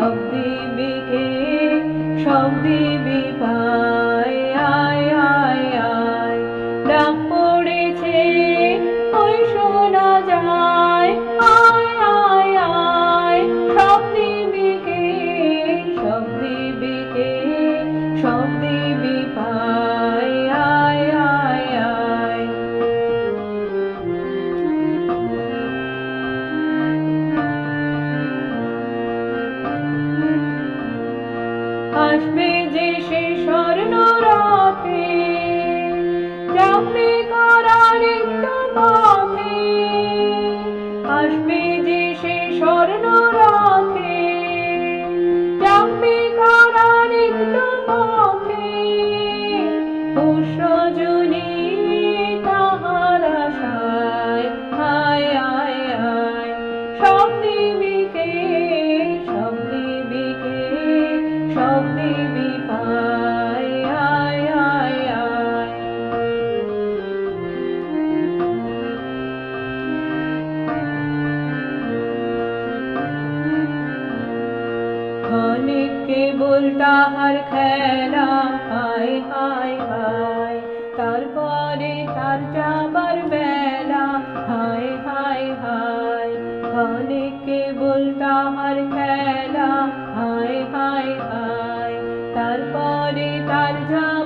সব দিবিকে সব দিবি পা আসবে যে সে স্বর্ণ রাতে যাবে করার একটু পথে। আসবে যে সে স্বর্ণ রাতে যাবে করার একটু পথে। পুষ্যজনী সব দিবি কেবল তাহার খেলা হায় হায় হায়। তারপরে তার যাবার বলে কেবল তাহার খেলা। হায় হায় হায় তারপরে তার যা